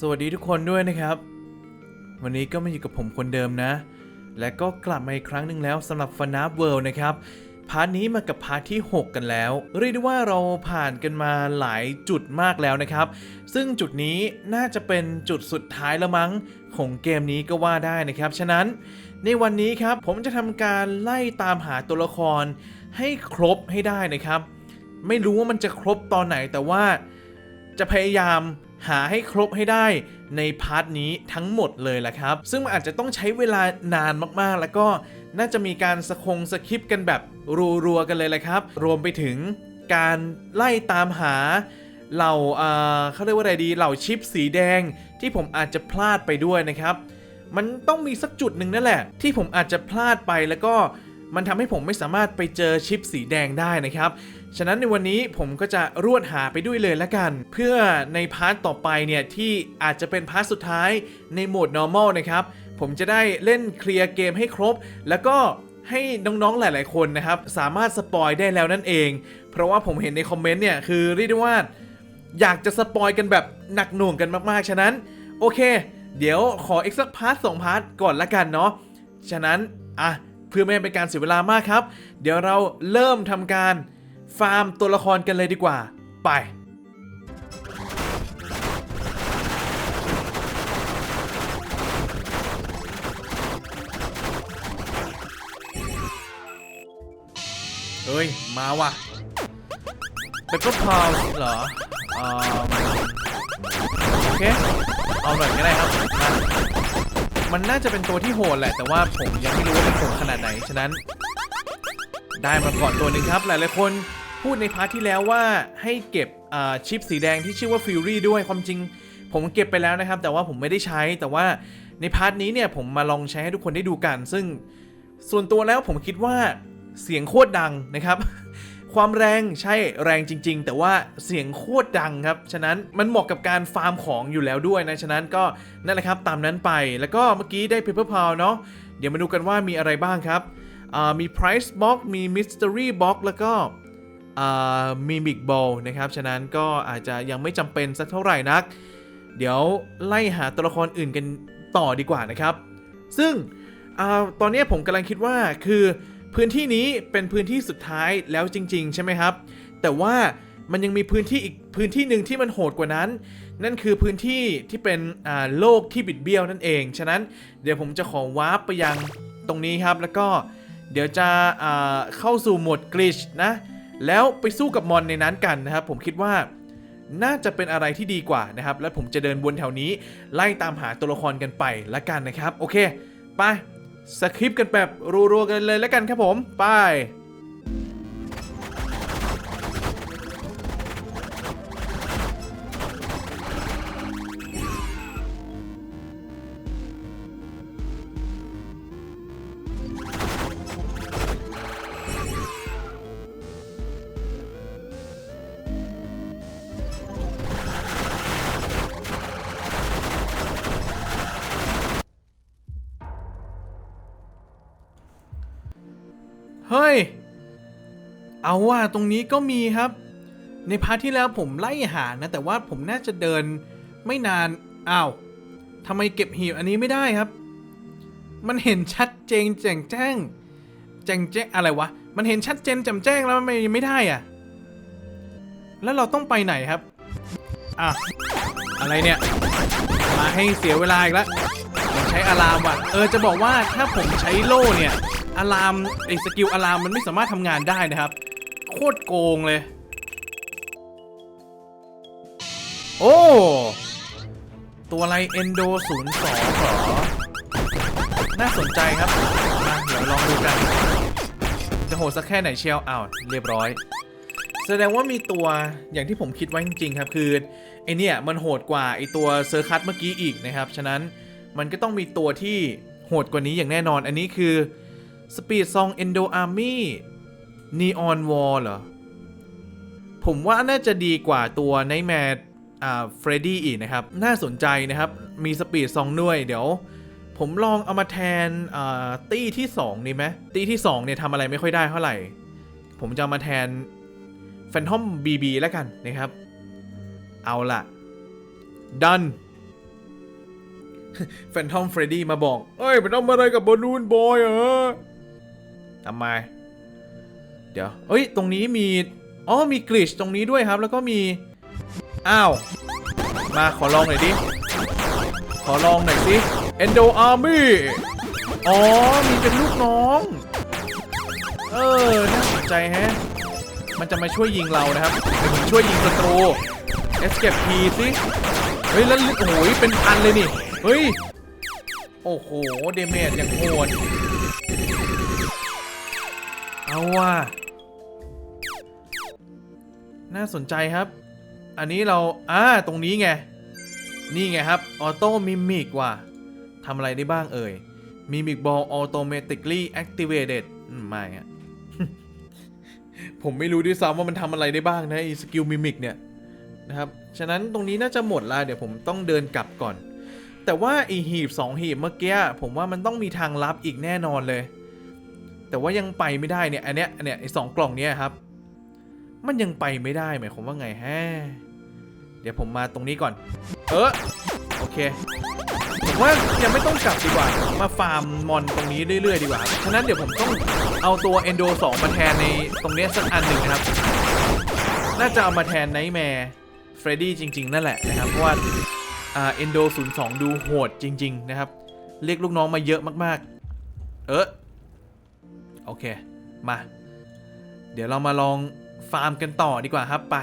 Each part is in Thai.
สวัสดีทุกคนด้วยนะครับ วันนี้ก็มาอยู่กับผมคนเดิมนะ และก็กลับมาอีกครั้งหนึ่งแล้วสำหรับ f n a f World นะครับ พาร์ทนี้มากับพาร์ทที่ 6 กันแล้ว เรียกได้ว่าเราผ่านกันมาหลายจุดมากแล้วนะครับ ซึ่งจุดนี้น่าจะเป็นจุดสุดท้ายแล้วมั้งของเกมนี้ก็ว่าได้นะครับ ฉะนั้นในวันนี้ครับผมจะทำการไล่ตามหาตัวละครให้ครบให้ได้นะครับ ไม่รู้ว่ามันจะครบตอนไหนแต่ว่าจะพยายาม หาให้ครบให้ได้ในพาร์ทนี้ทั้งหมดเลยแหละครับ ซึ่งมันอาจจะต้องใช้เวลานานมากๆ แล้วก็น่าจะมีการสคงสคริปต์กันแบบรัวๆกันเลยแหละครับ รวมไปถึงการไล่ตามหาเหล่าเออเขาเรียกว่าอะไรดี เหล่าชิปสีแดงที่ผมอาจจะพลาดไปด้วยนะครับ มันต้องมีสักจุดหนึ่งนั่นแหละ ที่ผมอาจจะพลาดไปแล้วก็ มันทำให้ผมไม่สามารถไปเจอชิปสีแดงได้นะครับ ฉะนั้นในวันนี้ผมก็จะรวดหาไปด้วยเลยละกัน เพื่อในพาร์ทต่อไปเนี่ยที่อาจจะเป็นพาร์ทสุดท้ายในโหมด normal นะครับ ผมจะได้เล่นเคลียร์เกมให้ครบ แล้วก็ให้น้องๆหลาย ๆ คนนะครับ สามารถสปอยได้แล้วนั่นเอง เพราะว่าผมเห็นในคอมเมนต์เนี่ยคือเรียกได้ว่า อยากจะสปอยกันแบบหนักหน่วงกันมากๆ ฉะนั้น โอเค เดี๋ยวขออีกสักพาร์ทสองพาร์ทก่อนละกันเนาะฉะนั้นอะ พื่อไม่ให้เป็นการเสียเวลามากครับ เดี๋ยวเราเริ่มทำการฟาร์มตัวละครกันเลยดีกว่า ไปเฮ้ย มาว่ะเป็นก็พาวเหรออ่อโอเค เอาหน่อยก็ได้ครับมา มันน่าจะเป็นตัวที่โหดแหละ แต่ว่าผมยังไม่รู้ว่ามันโหดขนาดไหน ฉะนั้น ได้มาก่อนตัวหนึ่งครับ หลายๆคนพูดในพาร์ทที่แล้วว่าให้เก็บชิปสีแดงที่ชื่อว่าฟิวรี่ด้วยความจริง ผมเก็บไปแล้วนะครับ แต่ว่าผมไม่ได้ใช้แต่ว่าในพาร์ทนี้เนี่ยผมมาลองใช้ให้ทุกคนได้ดูกัน ซึ่งส่วนตัวแล้วผมคิดว่าเสียงโคตรดังนะครับ ความแรงใช่แรงจริง ๆ แต่ว่าเสียงโคตรดังครับ ฉะนั้นมันเหมาะกับการฟาร์มของอยู่แล้วด้วยนะ ฉะนั้นก็นั่นแหละครับตามนั้นไป แล้วก็เมื่อกี้ได้ Paper p o w เนาะ เดี๋ยวมาดูกันว่ามีอะไรบ้างครับอ่ามี Price Box มี Mystery Box แล้วก็มี Big Ball นะครับ ฉะนั้นก็อาจจะยังไม่จำเป็นสักเท่าไหร่นัก เดี๋ยวไล่หาตัวละครอื่นกันต่อดีกว่านะครับ ซึ่งอตอนนี้ผมกำลังคิดว่าคือ พื้นที่นี้เป็นพื้นที่สุดท้ายแล้วจริง ๆ ใช่ไหมครับ แต่ว่ามันยังมีพื้นที่อีกพื้นที่หนึ่งที่มันโหดกว่านั้น นั่นคือพื้นที่ที่เป็นโลกที่บิดเบี้ยวนั่นเอง ฉะนั้นเดี๋ยวผมจะขอวาร์ปไปยังตรงนี้ครับ แล้วก็เดี๋ยวจะเข้าสู่โหมดกลิชนะ แล้วไปสู้กับมอนในนั้นกันนะครับ ผมคิดว่าน่าจะเป็นอะไรที่ดีกว่านะครับ และผมจะเดินวนแถวนี้ ไล่ตามหาตัวละครกันไปละกันนะครับ โอเค ไป สคริปต์กันแบบรัวๆกันเลยแล้วกันครับผม ไป เอาว่าตรงนี้ก็มีครับ ในพาร์ทที่แล้วผมไล่หานะ แต่ว่าผมน่าจะเดินไม่นานอ้าวทำไมเก็บหีบอันนี้ไม่ได้ครับ มันเห็นชัดเจนแจ่งแจ้งแจ่งแจ้งอะไรวะ มันเห็นชัดเจนแจ่มแจ้งแล้วมันไม่ไม่ได้อะแล้วเราต้องไปไหนครับ อะ อะไรเนี่ย มาให้เสียเวลาอีกแล้วใช้อะลามว่ะ เออจะบอกว่าถ้าผมใช้โล่เนี่ยอะลามไอ้สกิลอะลามมันไม่สามารถทำงานได้นะครับ โคตรโกงเลย โอ้ ตัวอะไร Endo 0 2หรอ น่าสนใจครับมาเดี๋ยวลองดูกัน จะโหดสักแค่ไหนเชียวอ้าวเรียบร้อย แสดงว่ามีตัวอย่างที่ผมคิดไว้จริงๆครับ คือไอเนี่ยมันโหดกว่าไอตัวเซอร์คัตเมื่อกี้อีกนะครับ ฉะนั้นมันก็ต้องมีตัวที่โหดกว่านี้อย่างแน่นอน อันนี้คือ Speed Song Endo Army Neon War เหรอ ผมว่าน่าจะดีกว่าตัว Nightmare อ่า Freddy อีกนะครับ น่าสนใจนะครับ มี Speed Song ด้วยเดี๋ยวผมลองเอามาแทนอ่าตี้ที่2ดีไหมตี้ที่2เนี่ยทำอะไรไม่ค่อยได้เท่าไหร่ ผมจะามาแทน Phantom BB แล้วกันนะครับ เอาล่ะ ดันแฟนทอมเฟรดดี้มาบอก เอ้ยไปทำอะไรกับบอลลูนบอยเหรอทำไม เดี๋ยวเอ้ย ตรงนี้มี อ๋อ มีกลิชตรงนี้ด้วยครับ แล้วก็มี อ้าว มาขอลองหน่อยดิ ขอลองหน่อยสิ Endo Army อ๋อ มีเป็นลูกน้อง เออ น่าสนใจแฮะ มันจะมาช่วยยิงเรานะครับเดี๋ยวผมช่วยยิงศัตรู Escape P สิเฮ้ย แล้วโอ้โหเป็นพันเลยนี่ เฮ้ย โอ้โห เดเมจอย่างโหดเอาว่ะ น่าสนใจครับ อันนี้เราอ่าตรงนี้ไง นี่ไงครับออโต้มิมิกว่ะทำอะไรได้บ้างเอ่ยมิมิกบอล automatically activated อืมไม่อะผมไม่รู้ด้วยซ้ำว่ามันทำอะไรได้บ้างนะไอ้สกิลมิมิกเนี่ยนะครับ ฉะนั้นตรงนี้น่าจะหมดละเดี๋ยวผมต้องเดินกลับก่อน แต่ว่าไอหีบ 2 หีบเมื่อกี้ผมว่ามันต้องมีทางลับอีกแน่นอนเลย แต่ว่ายังไปไม่ได้เนี่ย อันเนี้ยอันเนี้ยไอสองกล่องเนี้ยครับ มันยังไปไม่ได้หมายความว่าไงฮะ เดี๋ยวผมมาตรงนี้ก่อน เออโอเคผมว่ายังไม่ต้องกลับดีกว่า มาฟาร์มมอนตรงนี้เรื่อยๆดีกว่าฉะนั้นเดี๋ยวผมต้องเอาตัว Endo 2มาแทนในตรงนี้สักอันหนึ่งนะครับ น่าจะเอามาแทนไนท์แมร์เฟรดดี้จริง ๆ นั่นแหละนะครับ เพราะว่าเอ่า Endo 02 ดูโหดจริง ๆ นะครับ เรียกลูกน้องมาเยอะมากๆ เออโอเค มา เดี๋ยวเรามาลอง ฟาร์มกันต่อดีกว่าครับไป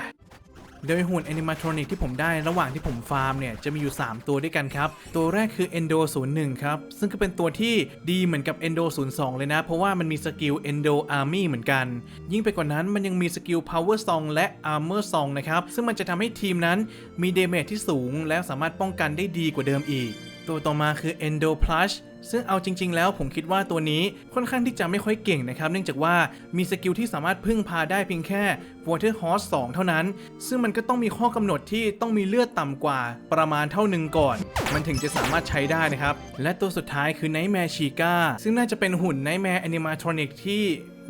โดยหุ่นแอนิมาทรอนิกที่ผมได้ระหว่างที่ผมฟาร์มเนี่ยจะมีอยู่ 3 ตัวด้วยกันครับ ตัวแรกคือ Endo 01 ครับ ซึ่งก็เป็นตัวที่ดีเหมือนกับ Endo 02 เลยนะ เพราะว่ามันมีสกิล Endo Army เหมือนกัน ยิ่งไปกว่านั้นมันยังมีสกิล Power Song และ Armor Song นะครับ ซึ่งมันจะทำให้ทีมนั้นมีเดเมจที่สูง และสามารถป้องกันได้ดีกว่าเดิมอีก ตัวต่อมาคือ Endo Plush ซึ่งเอาจริง ๆ แล้วผมคิดว่าตัวนี้ค่อนข้างที่จะไม่ค่อยเก่งนะครับ เนื่องจากว่ามีสกิลที่สามารถพึ่งพาได้เพียงแค่ Water Horse 2 เท่านั้น ซึ่งมันก็ต้องมีข้อกำหนดที่ต้องมีเลือดต่ำกว่าประมาณเท่าหนึ่งก่อน มันถึงจะสามารถใช้ได้นะครับ และตัวสุดท้ายคือ Nightmare Chica ซึ่งน่าจะเป็นหุ่น Nightmare Animatronic ที่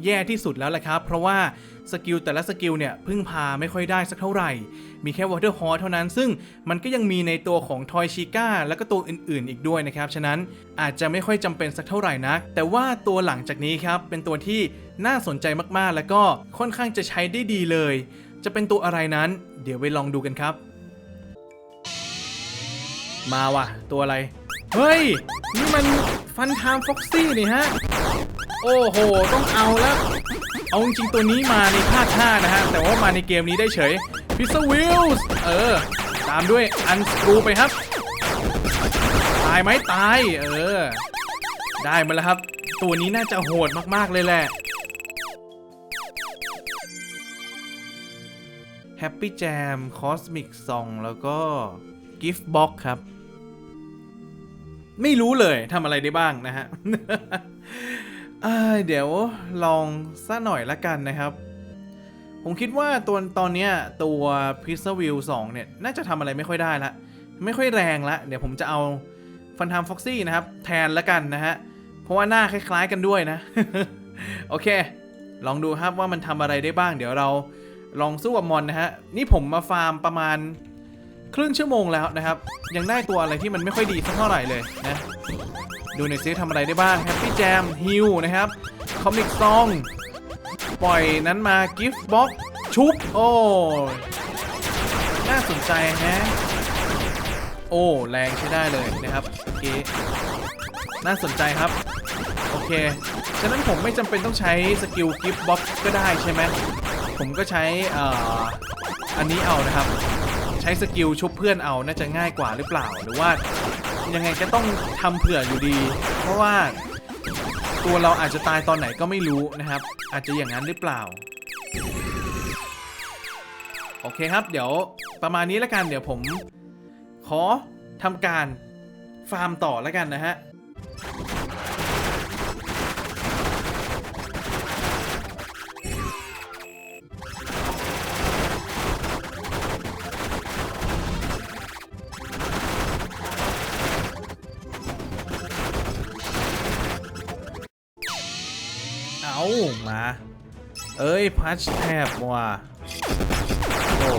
แย่ที่สุดแล้วแหละครับ เพราะว่า สกิลแต่ละสกิลเนี่ยพึ่งพาไม่ค่อยได้สักเท่าไหร่ มีแค่ Water Horse เท่านั้น ซึ่งมันก็ยังมีในตัวของ Toy Chica แล้วก็ตัวอื่นๆ อีกด้วยนะครับ ฉะนั้นอาจจะไม่ค่อยจำเป็นสักเท่าไหร่นักแต่ว่าตัวหลังจากนี้ครับ เป็นตัวที่น่าสนใจมากๆ แล้วก็ค่อนข้างจะใช้ได้ดีเลย จะเป็นตัวอะไรนั้น เดี๋ยวไปลองดูกันครับ มาว่ะ ตัวอะไร เฮ้ย นี่มันฟันทามฟ็อกซี่นี่ฮะ โอ้โห ต้องเอาแล้ว เอาจริงตัวนี้มาในภาค5นะฮะ แต่ว่ามาในเกมนี้ได้เฉยพิซซ่าวิลส์เออ ตามด้วยอันสกรูไปครับ ตายไหมตาย เออ ได้มาแล้วครับ ตัวนี้น่าจะโหดมากๆเลยแหละ Happy Jam Cosmic Song แล้วก็ Gift Box ครับ ไม่รู้เลยทำอะไรได้บ้างนะฮะ เดี๋ยวลองซะหน่อยละกันนะครับ ผมคิดว่าตัวตอนนี้ตัว p i z z a w i l 2เนี่ย น่าจะทำอะไรไม่ค่อยได้ละ ไม่ค่อยแรงละ เดี๋ยวผมจะเอาฟันทามฟ็อกซี่นะครับ แทนละกันนะฮะ เพราะว่าหน้าคล้ายๆกันด้วยนะ โอเค ลองดูครับว่ามันทำอะไรได้บ้าง เดี๋ยวเราลองสู้กับมอนนะฮะ นี่ผมมาฟาร์มประมาณครึ่งชั่วโมงแล้วนะครับ ยังได้ตัวอะไรที่มันไม่ค่อยดีสักเท่าไหร่เลยนะ ดูหน่อยซิทำอะไรได้บ้าง Happy Jam Heal นะครับ Comic Song ปล่อยนั้นมา Gift Box ชุบ โอ้ น่าสนใจฮะ โอ้ แรงใช้ได้เลยนะครับโอเคน่าสนใจครับ โอเค ฉะนั้นผมไม่จำเป็นต้องใช้สกิล Gift Box ก็ได้ใช่ไหม ผมก็ใช้อ่ออันนี้เอานะครับ ใช้สกิลชุบเพื่อนเอาน่าจะง่ายกว่าหรือเปล่า หรือว่ายังไงก็ต้องทำเผื่ออยู่ดี เพราะว่าตัวเราอาจจะตายตอนไหนก็ไม่รู้นะครับ อาจจะอย่างนั้นหรือเปล่า โอเคครับ เดี๋ยวประมาณนี้แล้วกันเดี๋ยวผม ขอทำการฟาร์มต่อแล้วกันนะฮะ เอ้ยพัชแทบว่ะโอ้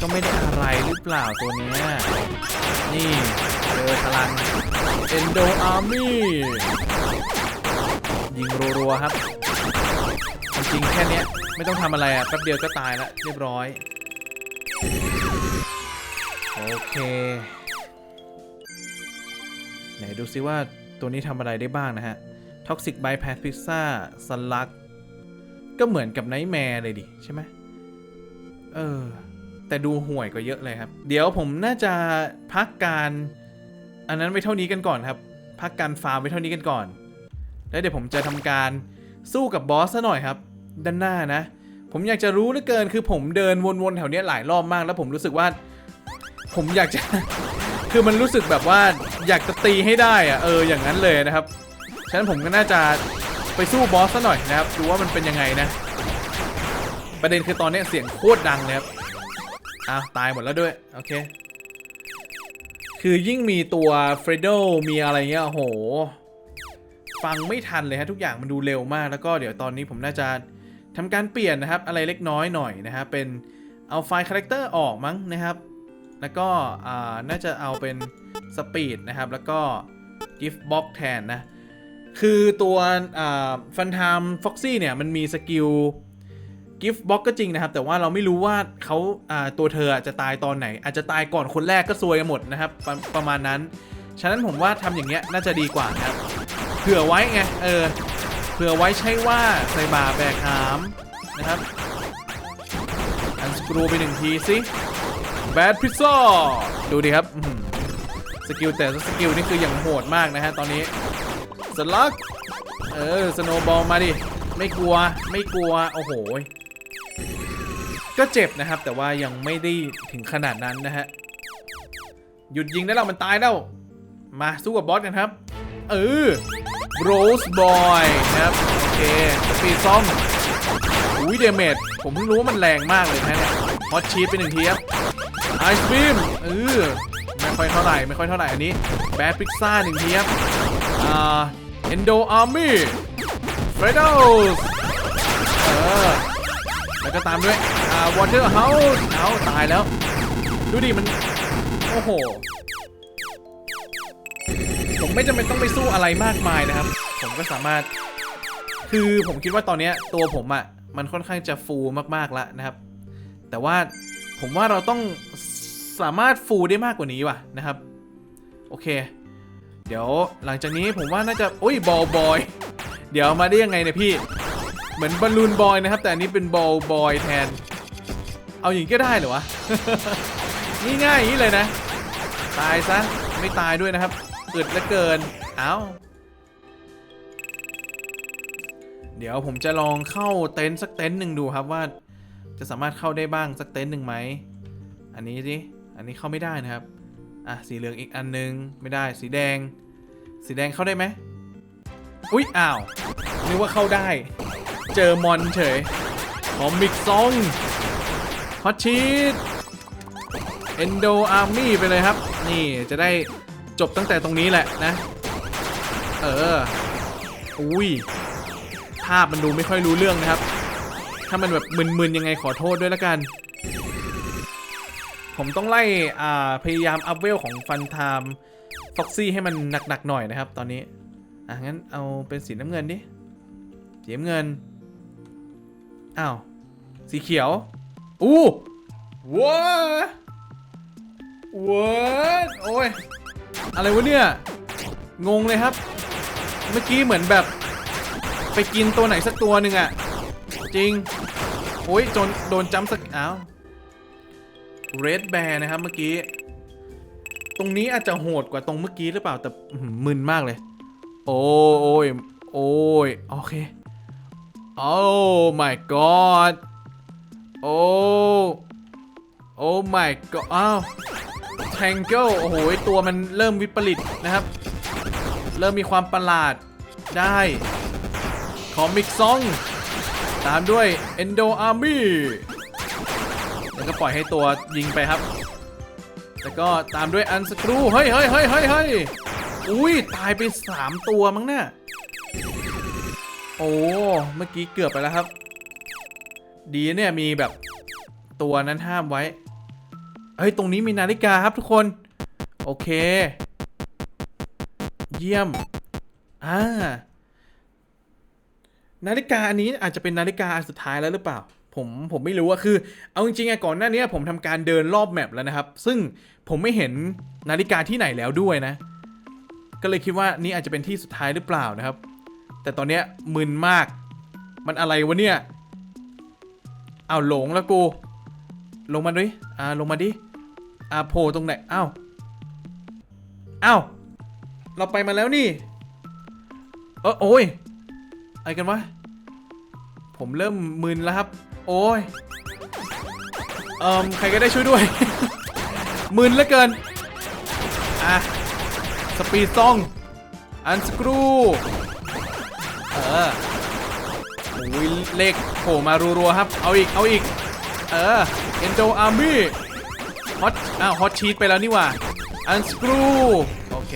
ก็ไม่ได้อะไรหรือเปล่าตัวเนี้ยนี่เจอพลัง Endo Army ยิงรัวๆครับ จริงแค่เนี้ยไม่ต้องทำอะไรอะแป๊บเดียวก็ตายละเรียบร้อย โอเค ไหนดูซิว่าตัวนี้ทำอะไรได้บ้างนะฮะ Toxic Bypass Pizza สลัก ก็เหมือนกับไนท์แมร์เลยดิใช่ไหมเออ แต่ดูห่วยกว่าเยอะเลยครับ เดี๋ยวผมน่าจะพักการ อันนั้นไว้เท่านี้กันก่อนครับ พักการฟาร์มไว้เท่านี้กันก่อน แล้วเดี๋ยวผมจะทำการสู้กับบอสซะหน่อยครับ ด้านหน้านะ ผมอยากจะรู้เหลือเกินคือผมเดินวนๆแถวนี้หลายรอบมาก แล้วผมรู้สึกว่า ผมอยากจะ คือมันรู้สึกแบบว่าอยากจะตีให้ได้อะเอออย่างนั้นเลยนะครับ ฉะนั้นผมก็น่าจะ ไปสู้บอสซะหน่อยนะครับดูว่ามันเป็นยังไงนะประเด็นคือตอนนี้เสียงโคตรดังเลยครับอ้าวตายหมดแล้วด้วย โอเค คือยิ่งมีตัวเฟรโดมีอะไรเงี้ยโอ้โห ฟังไม่ทันเลยฮะทุกอย่างมันดูเร็วมากแล้วก็เดี๋ยวตอนนี้ผมน่าจะทำการเปลี่ยนนะครับ อะไรเล็กน้อยหน่อยนะฮะเป็นเอาไฟล์คาแรคเตอร์ออกมั้งนะครับ แล้วก็อ่าน่าจะเอาเป็นสปีดนะครับ แล้วก็กิฟต์บ็อกแทนนะ คือตัวฟันทามฟ็อกซี่เนี่ย มันมีสกิลกิฟต์บ็อกก็จริงนะครับ แต่ว่าเราไม่รู้ว่าเขาาตัวเธอจะตายตอนไหน อาจจะตายก่อนคนแรกก็ซวยกันหมดนะครับประประมาณนั้น ฉะนั้นผมว่าทำอย่างเงี้ยน่าจะดีกว่านะครับ เผื่อไว้ไง เออ เผื่อไว้ใช่ว่าใส่บาแบกหามนะครับอันสกรูไปหนึ่งทีสิแบดพิซซ่าดูดิครับ สกิลแต่สกิลนี่คืออย่างโหดมากนะฮะตอนนี้ สลักเออสโนบอลมาดิ ไม่กลัวไม่กลัว โอ้โห ก็เจ็บนะครับ แต่ว่ายังไม่ได้ถึงขนาดนั้นนะฮะ หยุดยิงได้แล้วมันตายแล้ว มาสู้กับบอสกันครับ เออโรสบอยนะครับ โอเคสปีดซ่อมอุ้ยเดเมจผมเพิ่งรู้ว่ามันแรงมากเลยนะเนี่ยฮอตชีทไปหนึ่งทีครับไอซ์บีมเออไม่ค่อยเท่าไหร่ ไม่ค่อยเท่าไหร่อันนี้ แบดพิซซ่าหนึ่งทีครับอ่า เอนโดอาร์มี่เฟรดสเออแล้วก็ตามด้วยอ่าวอเตอร์เฮาส์เอาตายแล้ว ดูดิมัน โอ้โห ผมไม่จำเป็นต้องไปสู้อะไรมากมายนะครับ ผมก็สามารถ คือผมคิดว่าตอนเนี้ยตัวผมอะ่ะ มันค่อนข้างจะฟูมากๆแล้วนะครับ แต่ว่าผมว่าเราต้องสามารถฟูได้มากกว่านี้ว่ะนะครับ โอเค เดี๋ยวหลังจากนี้ผมว่าน่าจะโอ้ยบอลบอย เดี๋ยวมาได้ยังไงเนี่ยพี่ เหมือนบอลลูนบอยนะครับ แต่อันนี้เป็นบอลบอยแทน เอาอย่างนี้ก็ได้เหรอวะนี่ง่ายอย่างนี้เลยนะ ตายซะไม่ตายด้วยนะครับอึดเหลือเกินเอาเดี๋ยวผมจะลองเข้าเต็นท์สักเต็นท์หนึ่งดูครับว่า จะสามารถเข้าได้บ้างสักเต็นท์หนึ่งไหม อันนี้สิ อันนี้เข้าไม่ได้นะครับ อะสีเหลืองอีกอันนึง ไม่ได้สีแดง สีแดงเข้าได้ไหมอุ๊ยอ้าวนึกว่าเข้าได้ เจอมอนเฉยขอมิกซองฮอตชีตเอนโดอาร์มี่ไปเลยครับ นี่จะได้จบตั้งแต่ตรงนี้แหละนะ เออ อุ้ยภาพมันดูไม่ค่อยรู้เรื่องนะครับ ถ้ามันแบบมึนๆยังไงขอโทษด้วยละกัน ผมต้องไล่อ่าพยายามอัพเวลของฟันไทม์ฟ็อกซี่ให้มันหนักๆหน่อยนะครับ ตอนนี้ อะงั้นเอาเป็นสีน้ำเงินดิ สีน้ำเงิน อ้าว สีเขียว อู้ว้าว้าโอ้ย อะไรวะเนี่ย งงเลยครับ เมื่อกี้เหมือนแบบ ไปกินตัวไหนสักตัวหนึ่งอะจริง โอ้ยโดนโดนจัมสักอ้าว เรดแบร์นะครับเมื่อกี้ ตรงนี้อาจจะโหดกว่าตรงเมื่อกี้หรือเปล่าแต่มึนมากเลยโอ้โอ้ยโอ้ยโอเคโอ้ my god โอ้โอ้ my god อ้าวแทงเกิลโอ้โหตัวมันเริ่มวิปริตนะครับ เริ่มมีความประหลาดได้ขอมิกซอง ตามด้วย Endo Army แล้วก็ปล่อยให้ตัวยิงไปครับ แล้วก็ตามด้วยอันสครู เฮ้ยเฮ้ยเฮ้ยเฮ้ยเฮ้ยอุ้ยตายไป 3 ตัวมั้งเนี่ยโอ้ เมื่อกี้เกือบไปแล้วครับ ดีเนี่ยมีแบบตัวนั้นห้ามไว้ เฮ้ย ตรงนี้มีนาฬิกาครับทุกคน โอเค เยี่ยม อ่า นาฬิกาอันนี้อาจจะเป็นนาฬิกาอันสุดท้ายแล้วหรือเปล่า ผมผมไม่รู้อะคือ เอาจริงๆอะก่อนหน้านี้ผมทำการเดินรอบแมปแล้วนะครับ ซึ่งผมไม่เห็นนาฬิกาที่ไหนแล้วด้วยนะ ก็เลยคิดว่านี่อาจจะเป็นที่สุดท้ายหรือเปล่านะครับ แต่ตอนเนี้ยมึนมาก มันอะไรวะเนี่ยเอาหลงแล้วกู ลงมาดิอ่าลงมาดิอ่าโผล่ตรงไหนอ้าวอ้าวเราไปมาแล้วนี่ เออโอ้ยอะไรกันวะผมเริ่มมึนแล้วครับ โอ้ยเอ่มใครก็ได้ช่วยด้วย มึนเหลือเกิน อะ สปีดซอง อันสกรูเออโอ้ยเลขโผล่มารัวๆครับ เอาอีก เอาอีก เออเอนโดอาร์มี่ฮอตอ้าวฮอตชีตไปแล้วนี่ว่า อันสกรู โอเค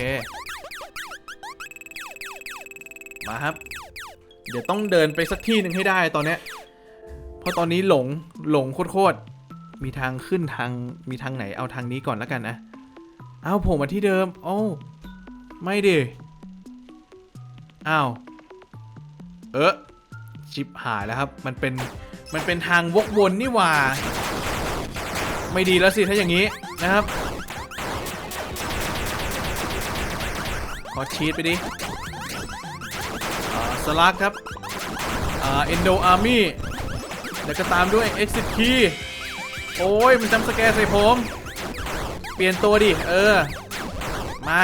มาครับ เดี๋ยวต้องเดินไปสักที่หนึ่งให้ได้ตอนเนี้ย เพราะตอนนี้หลงหลงโคตรๆมีทางขึ้นทางมีทางไหนเอาทางนี้ก่อนแล้วกันนะเอาผล่มาที่เดิมโอ้ไม่ดิอ้าวเออชิปหายแล้วครับ มันเป็นมันเป็นทางวกวนนี่หว่า ไม่ดีแล้วสิถ้าอย่างนี้นะครับขอชีตไปดิอ่าสลักครับอ่าเอนโดอาร์มี่ แล้วก็ตามด้วย Exit Key โอ้ยมันจำสแกร์ใส่ผม เปลี่ยนตัวดิ เออ มา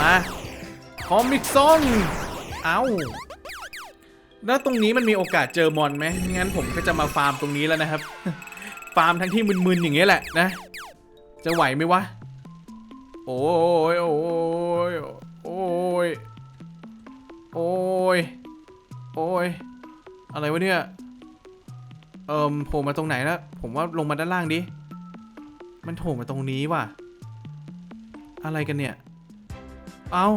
มาคอมิกซองเอ้าแล้วตรงนี้มันมีโอกาสเจอมอนไหมงั้นผมก็จะมาฟาร์มตรงนี้แล้วนะครับ ฟาร์มทั้งที่มึนๆอย่างเงี้ยแหละนะ จะไหวไหมวะ โอ้ยโอ้ยโอ้ยโอ้ยโอ้ยอะไรวะเนี่ย เอิมโผล่มาตรงไหนแล้วผมว่าลงมาด้านล่างดิ มันโผล่มาตรงนี้ว่ะ อะไรกันเนี่ย เอา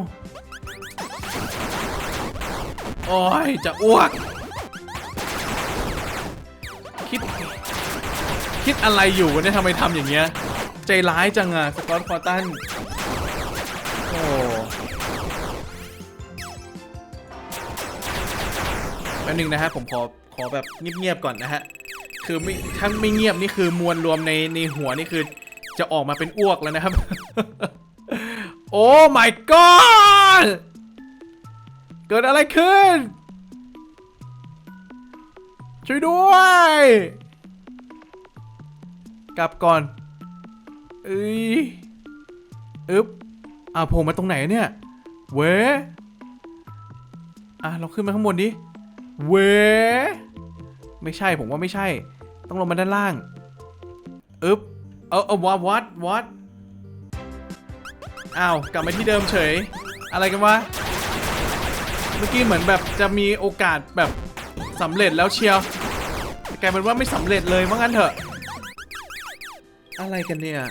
โอ้ย จะอ้วก คิด คิดอะไรอยู่วะเนี่ยทำไมทำอย่างเงี้ย ใจร้ายจังอะสกอตคอตัน โอ้แป๊บนึงนะฮะผมขอ ขอแบบเงียบๆก่อนนะฮะ คือไม่ถ้าไม่เงียบนี่คือมวลรวมในในหัวนี่คือจะออกมาเป็นอ้วกแล้วนะครับ โอ้ my god เกิดอะไรขึ้น ช่วยด้วย กลับก่อนเอ้ยอึ๊บอ่าโผล่มาตรงไหนเนี่ย เว้อะ เราขึ้นมาข้างบนดิ เว้ไม่ใช่ผมว่าไม่ใช่ ต้องลงมาด้านล่างอึ๊บเออเออวัดวัดวัดอ้าวกลับมาที่เดิมเฉย อะไรกันวะเมื่อกี้เหมือนแบบจะมีโอกาสแบบสำเร็จแล้วเชียวแต่กลายเป็นว่าไม่สำเร็จเลยว่างั้นเถอะ อะไรกันเนี่ย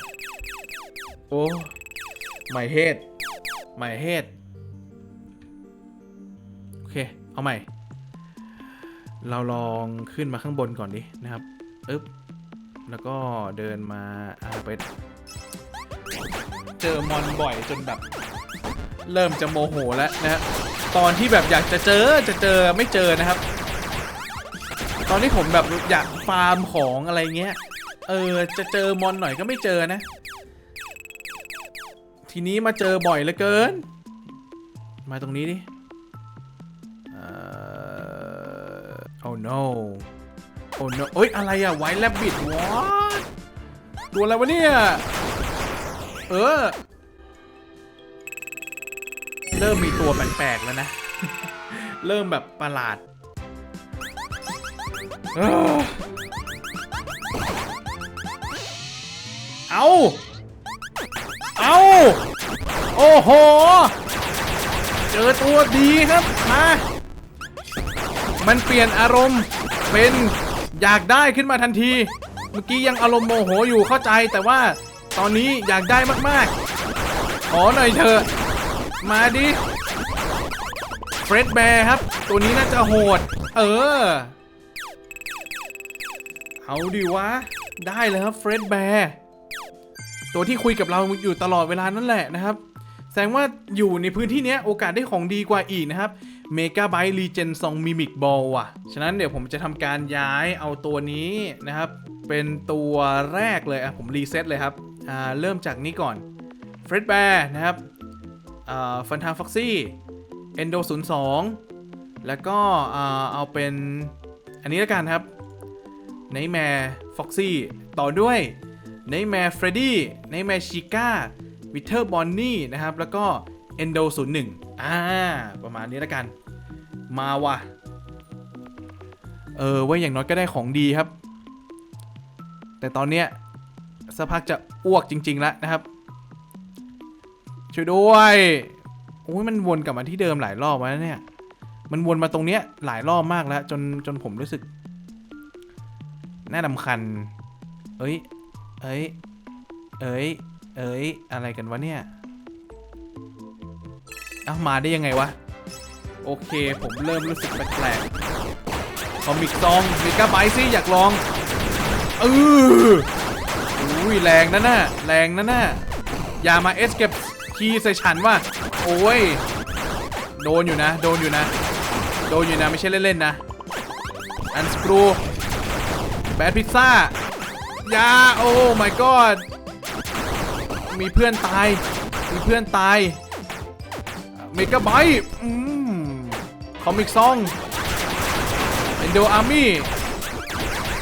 โอ้ไม่เฮดไม่เฮดโอเค เอาใหม่ เราลองขึ้นมาข้างบนก่อนดินะครับอึ๊บแล้วก็เดินมาอาไปเจอมอนบ่อยจนแบบ เริ่มจะโมโหแล้วนะครับตอนที่แบบอยากจะเจอจะเจอไม่เจอนะครับ ตอนที่ผมแบบอยากฟาร์มของอะไรเงี้ยเออจะเจอมอนหน่อยก็ไม่เจอนะ ทีนี้มาเจอบ่อยเหลือเกิน มาตรงนี้ดิ oh no oh no เอ้ย อะไรอะไวแลบบิดวะดูอะไรวะเนี่ย เออ เริ่มมีตัวแปลกๆแล้วนะ เริ่มแบบประหลาดเอ้อเอาเอา โอ้โห เจอตัวดีครับ มา มันเปลี่ยนอารมณ์เป็นอยากได้ขึ้นมาทันที เมื่อกี้ยังอารมณ์โมโหอยู่เข้าใจ แต่ว่าตอนนี้อยากได้มากๆ ขอหน่อยเถอะ มาดิเฟรดแบร์ครับ ตัวนี้น่าจะโหด เออ เอาดิวะ ได้เลยครับเฟรดแบร์ตัวที่คุยกับเราอยู่ตลอดเวลานั่นแหละนะครับ แสดงว่าอยู่ในพื้นที่เนี้ยโอกาสได้ของดีกว่าอีกนะครับ เมกาไบต์รีเจนซองมิมิกบอลว่ะ ฉะนั้นเดี๋ยวผมจะทำการย้ายเอาตัวนี้นะครับ เป็นตัวแรกเลยอะผมรีเซ็ตเลยครับ อ่า เริ่มจากนี้ก่อนเฟรดแบร์นะครับฟันทางฟ็อกซี่ เอนโดศูนย์สองแล้วก็ อ่า เอาเป็น อันนี้แล้วกันครับไนแมร์ฟ็อกซี่ ต่อด้วยไนแมร์เฟรดดี้ไนแมร์ชิก้าวิเทอร์บอนนี่นะครับ แล้วก็ Endo 0 1อ่า ประมาณนี้แล้วกัน มาว่ะ เออว่าอย่างน้อยก็ได้ของดีครับ แต่ตอนเนี้ยสักพักจะอ้วกจริง ๆ แล้วนะครับ ช่วยด้วยโอ้ยมันวนกลับมาที่เดิมหลายรอบแล้วเนี่ย มันวนมาตรงเนี้ยหลายรอบมากแล้ว จนจนผมรู้สึก น่าดำคัน เอ้ย เอ้ย เอ้ย เอ้ย อะไรกันวะเนี่ย เอ้ามาได้ยังไงวะ โอเค ผมเริ่มรู้สึกแปลกๆคอมิกซองมิก้าไบซี่อยากลองเอออุ้ยแรงนะน่ะแรงนะน่ะอย่ามาเอสเก็บคีใส่ฉันว่ะโอ้ย โดนอยู่นะ โดนอยู่นะ โดนอยู่นะ ไม่ใช่เล่น ๆ นะ อันสกรูแบดพิซซ่ายาโอ้ my god มีเพื่อนตาย มีเพื่อนตาย เมกะไบต์คอมิกซองเอนโดอาร์มี่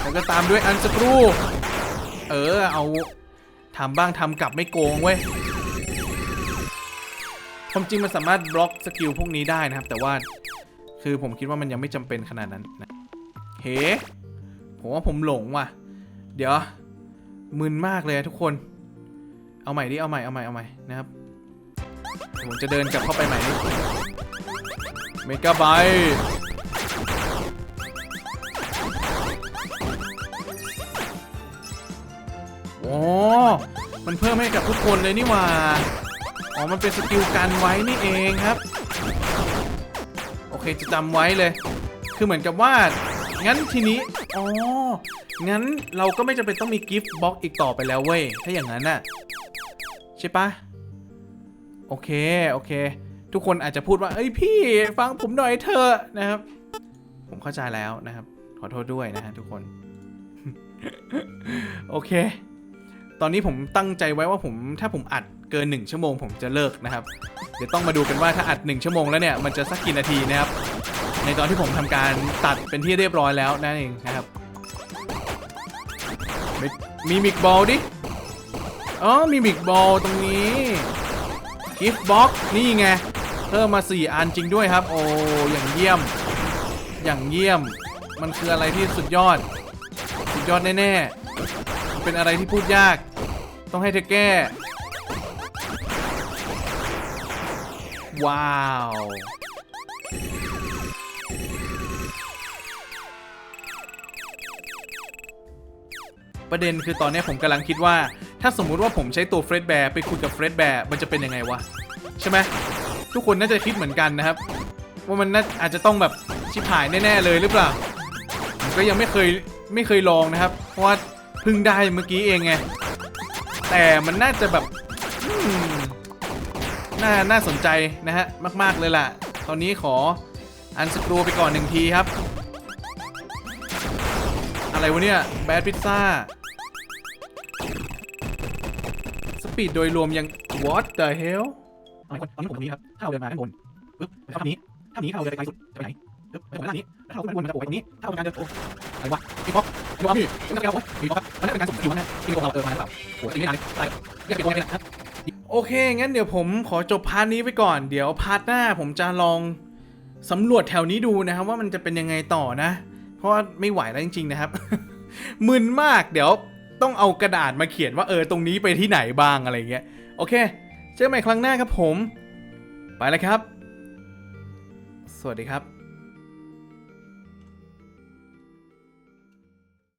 แล้วก็ตามด้วยอันสกรู เออ เอาทำบ้างทำกลับไม่โกงเว้ยความจริงมันสามารถบล็อกสกิลพวกนี้ได้นะครับ แต่ว่าคือผมคิดว่ามันยังไม่จำเป็นขนาดนั้นนะเฮ้ผมว่าผมหลงว่ะ เดี๋ยวมึนมากเลยทุกคน เอาใหม่ดิ เอาใหม่ เอาใหม่ เอาใหม่นะครับ ผมจะเดินกลับเข้าไปใหมเมกะไบโอ้มันเพิ่มให้กับทุกคนเลยนี่หว่า อ๋อ มันเป็นสกิลกันไว้นี่เองครับ โอเค จะจำไว้เลย คือเหมือนกับว่า งั้นทีนี้ อ๋อ งั้นเราก็ไม่จำเป็นต้องมีกิฟต์บ็อกอีกต่อไปแล้วเว้ย ถ้าอย่างนั้นน่ะ ใช่ปะ โอเค โอเค ทุกคนอาจจะพูดว่า เอ้ยพี่ฟังผมหน่อยเถอะนะครับ ผมเข้าใจแล้วนะครับ ขอโทษด้วยนะฮะทุกคน โอเค ตอนนี้ผมตั้งใจไว้ว่าผมถ้าผมอัดเกิน 1 ชั่วโมง ผมจะเลิกนะครับ เดี๋ยวต้องมาดูกันว่าถ้าอัด 1 ชั่วโมงแล้วเนี่ยมันจะสักกี่นาทีนะครับ ในตอนที่ผมทำการตัดเป็นที่เรียบร้อยแล้วนั่นเองนะครับ มีมิกบอลดิ อ๋อ มีมิกบอลตรงนี้ กิฟต์บ็อกนี่ไงเพิ่มมา 4 อันจริงด้วยครับ โอ้อย่างเยี่ยม อย่างเยี่ยม มันคืออะไรที่สุดยอด สุดยอดแน่ๆ เป็นอะไรที่พูดยาก ต้องให้เธอแก้ ว้าวประเด็นคือตอนนี้ผมกำลังคิดว่า ถ้าสมมุติว่าผมใช้ตัวเฟรดแบร์ไปคุยกับเฟรดแบร์มันจะเป็นยังไงวะ ใช่ไหมทุกคนน่าจะคิดเหมือนกันนะครับ ว่ามันน่าอาจจะต้องแบบชิบหายแน่ๆเลยหรือเปล่าก็ยังไม่เคยไม่เคยลองนะครับ เพราะว่าเพิ่งได้เมื่อกี้เองไงแต่มันน่าจะแบบน่าน่าสนใจนะฮะมาก ๆเลยล่ะ ตอนนี้ขออันสกรูไปก่อนหนึ่งทีครับ อะไรวะเนี่ยแบดพิซซ่า ปีดโดยรวมยัง what the hell ตอนนี้ตอนนี้ผมตรงนี้ครับ ถ้าเราเดินมาด้านบนปึ๊บไปเข้าทางนี้ถ้าทางนี้ถ้าเราเดินไปไกลสุดจะไปไหนปึ๊บไปตรงด้านนี้ถ้าเราขึ้นด้านบนมันจะโผล่ไปตรงนี้ถ้าเราเป็นการเดินโอ้อะไรวะมีบล็อกมีบล็อกนี่เป็นการเดินโอ้มีบล็อกครับมันน่าจะเป็นการสุ่มสกิลนะที่เราเออมาหรือเปล่าโอ้ยไม่นานเลยตายเรียกเป็นตัวอะไรนะครับโอเค งั้นเดี๋ยวผมขอจบพาร์ทนี้ไปก่อน เดี๋ยวพาร์ทหน้าผมจะลองสำรวจแถวนี้ดูนะครับว่ามันจะเป็นยังไงต่อนะ เพราะว่าไม่ไหวแล้วจริงๆนะครับ มึนมาก เดี๋ยว ต้องเอากระดาษมาเขียนว่าเออตรงนี้ไปที่ไหนบ้างอะไรเงี้ยโอเค เจอกันใหม่ครั้งหน้าครับผม ไปแล้วครับ สวัสดีครับ